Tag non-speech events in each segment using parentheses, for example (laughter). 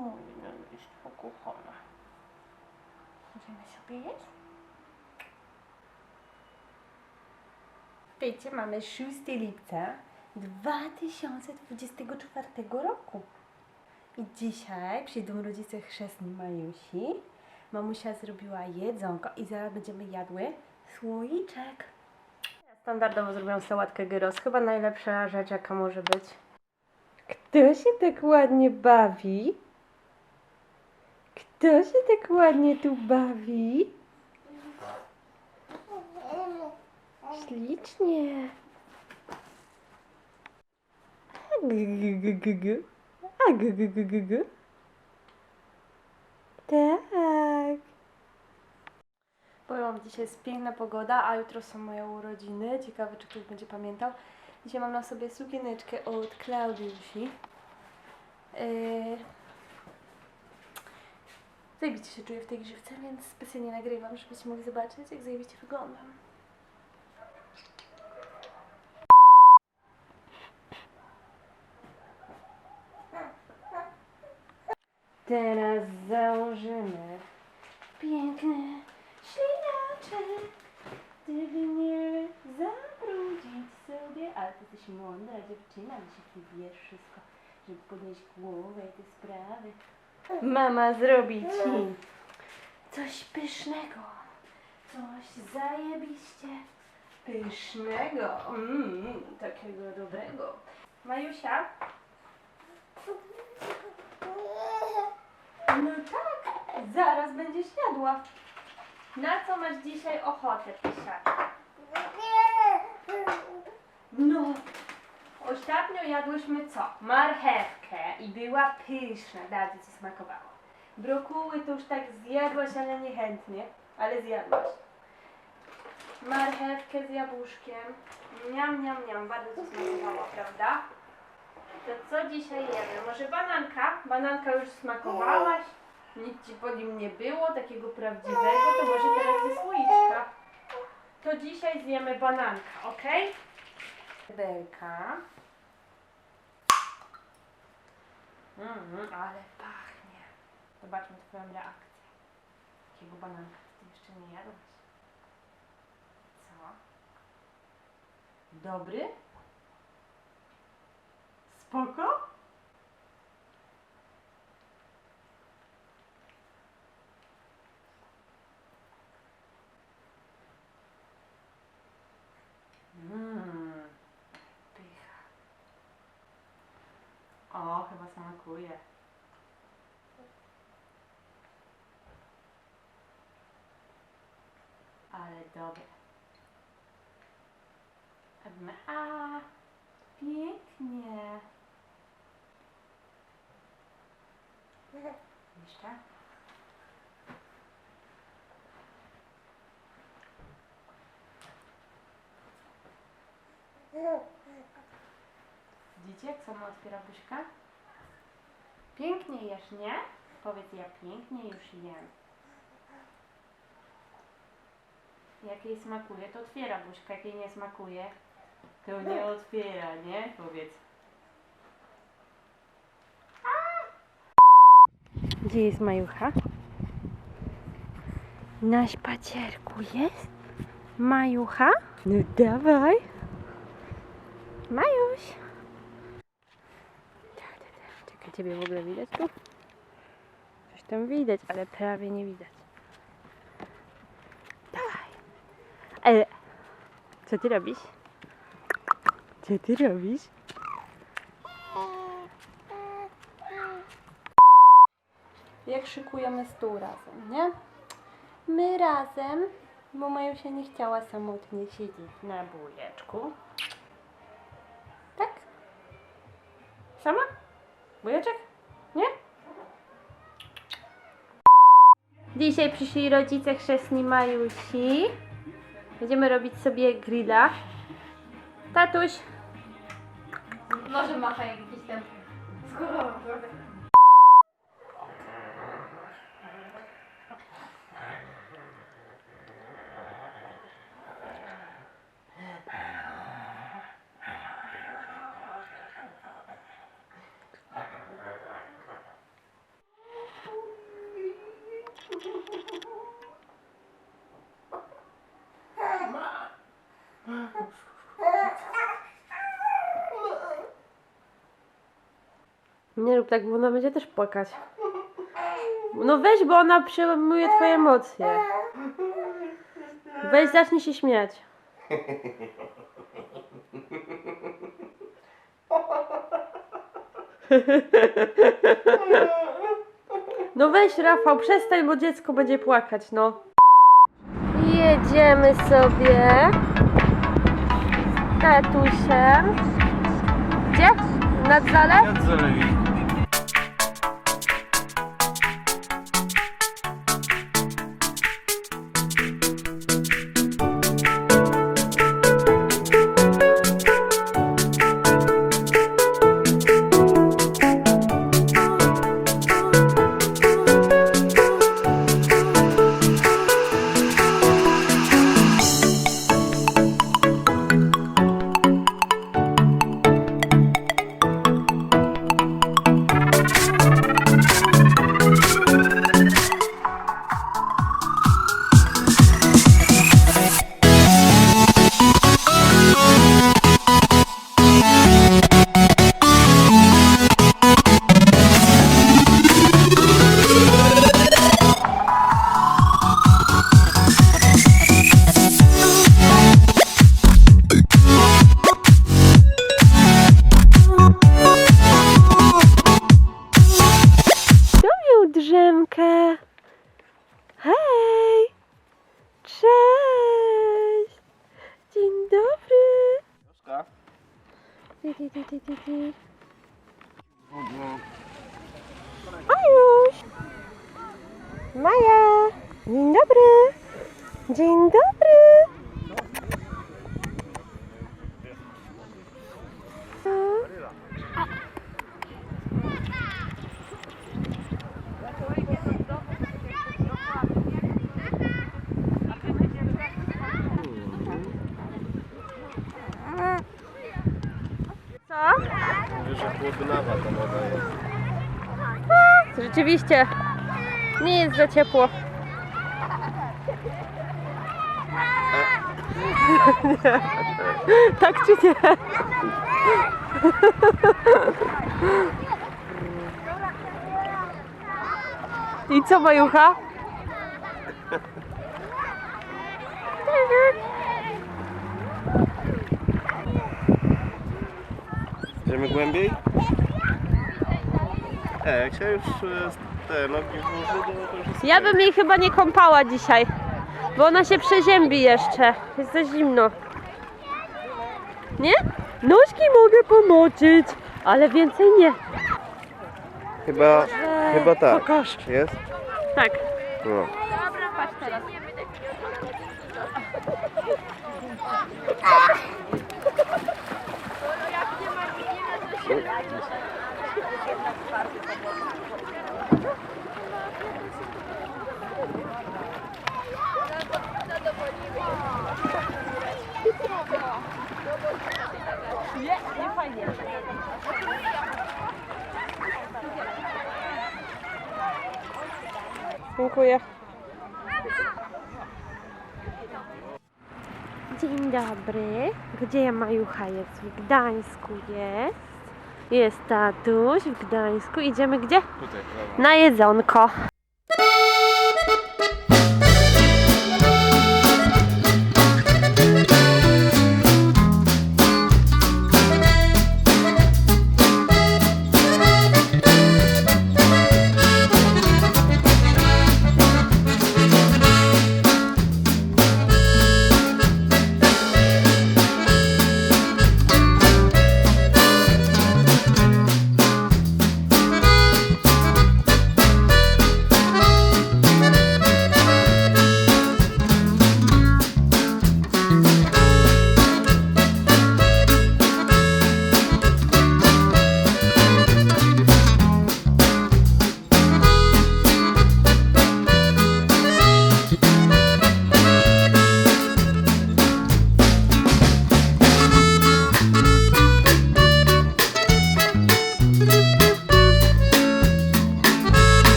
Moje miastko kochane. Możemy sobie jeść? Wiecie, mamy 6 lipca 2024 roku. I dzisiaj przyjdą rodzice chrzestni Majusi. Mamusia zrobiła jedzonko i zaraz będziemy jadły słoiczek. Standardowo zrobiłam sałatkę gyros. Chyba najlepsza rzecz, jaka może być. Kto się tak ładnie bawi? Kto się tak ładnie tu bawi? Ślicznie. A. A. Tak. Powiem wam, dzisiaj jest piękna pogoda, a jutro są moje urodziny. Ciekawe, czy ktoś będzie pamiętał. Dzisiaj mam na sobie sukieneczkę od Klaudiusi. Yy... Zajebiście się czuję w tej grzywce, więc specjalnie nagrywam, żebyście mogli zobaczyć, jak zajebiście wyglądam. Teraz założymy piękny śliniaczek, żeby nie zabrudzić sobie. Ale ty jesteś mądra dziewczyna, że się wiesz wszystko, żeby podnieść głowę i te sprawy. Mama zrobi ci coś pysznego, coś zajebiście pysznego, mm, takiego dobrego. Majusia? No tak, zaraz będziesz jadła. Na co masz dzisiaj ochotę, pysiak? No, ostatnio jadłyśmy co? Marchewkę i była pyszna, bardzo ci smakowało. Brokuły to już tak zjadłaś, ale niechętnie, ale zjadłaś. Marchewkę z jabłuszkiem. Niam, niam, niam, bardzo ci smakowało, prawda? To co dzisiaj jemy? Może bananka? Bananka już smakowałaś? Nic ci po nim nie było, takiego prawdziwego, to może teraz ze słoiczka. To dzisiaj zjemy bananka, ok? Belka. Mm, ale pachnie. Zobaczmy twoją reakcję. Takiego bananka ty jeszcze nie jadłaś. Co? Dobry? Spoko? O, chyba smakuje. Ale dobre. A pięknie. Jeszcze? (laughs) Widzicie, jak sama otwiera buźka? Pięknie jesz, nie? Powiedz, ja pięknie już jem. Jak jej smakuje, to otwiera buźka. Jak jej nie smakuje, to nie otwiera, nie? Powiedz. Gdzie jest Majucha? Na spacerku jest? Majucha? No dawaj. Majuś. Tak, tak, tak. Czekaj, ciebie w ogóle widać tu? Coś tam widać, ale prawie nie widać. Dawaj. Ale... Co ty robisz? Co ty robisz? Jak szykujemy stół razem, nie? My razem, bo Majusia nie chciała samotnie siedzieć na bujeczku. Tak? Sama? Bujeczek? Nie? Dzisiaj przyszli rodzice chrzestni Majusi. Będziemy robić sobie grilla. Tatuś, Może macha jakiś tam skórą. Nie rób tak, bo ona będzie też płakać. No weź, bo ona przejmuje twoje emocje. Weź, zacznij się śmiać. No weź Rafał, przestań, bo dziecko będzie płakać, no. Jedziemy sobie z tatusiem. Gdzie? Nad zalew? Kto Dzień dobry! Że chłodnawa ta. Rzeczywiście. Nie jest za ciepło. (laughs) tak czy nie? I co, Majucha? Idziemy głębiej? E, jak się już e, te nogi włoży, to, to już jest Ja okej. bym jej chyba nie kąpała dzisiaj, bo ona się przeziębi jeszcze. Jest za zimno. Nie? Nóżki mogę pomoczyć, ale więcej nie. Chyba, chyba tak. Pokaż. Jest? Tak. No. Patrz teraz. Dziękuję. Dzień dobry. Gdzie Majucha jest? W Gdańsku jest. Jest tatuś w Gdańsku. Idziemy gdzie? Tutaj. Na jedzonko.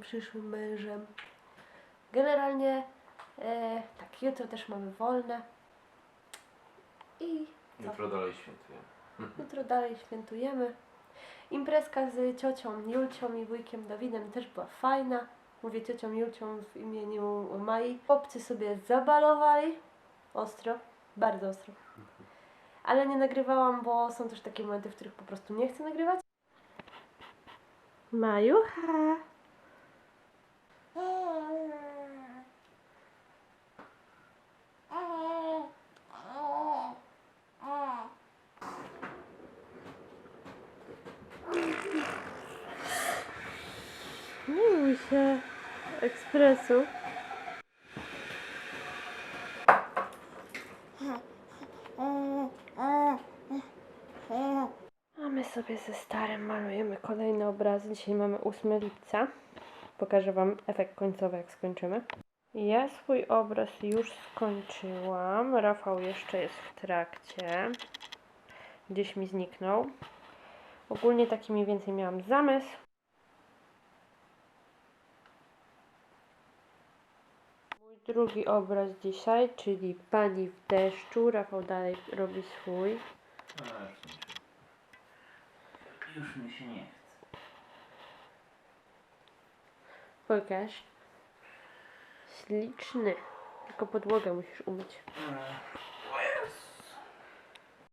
Przyszłym mężem. Generalnie e, tak, jutro też mamy wolne. I Jutro dalej świętuję. (laughs) jutro dalej świętujemy. Imprezka z ciocią Julcią i wujkiem Dawidem też była fajna. Mówię ciocią Julcią w imieniu Mai. Chłopcy sobie zabalowali. Ostro, bardzo ostro. Ale nie nagrywałam, bo są też takie momenty, w których po prostu nie chcę nagrywać. Majucha. Się ekspresu. A my sobie ze starym malujemy kolejne obrazy. Dzisiaj mamy 8 lipca. Pokażę Wam efekt końcowy, jak skończymy. Ja swój obraz już skończyłam. Rafał jeszcze jest w trakcie. Gdzieś mi zniknął. Ogólnie taki mniej więcej miałam zamysł. Mój drugi obraz dzisiaj, czyli Pani w deszczu. Rafał dalej robi swój. Już mi się nie chce. Pokaż. Śliczny. Tylko podłogę musisz umyć. Ech,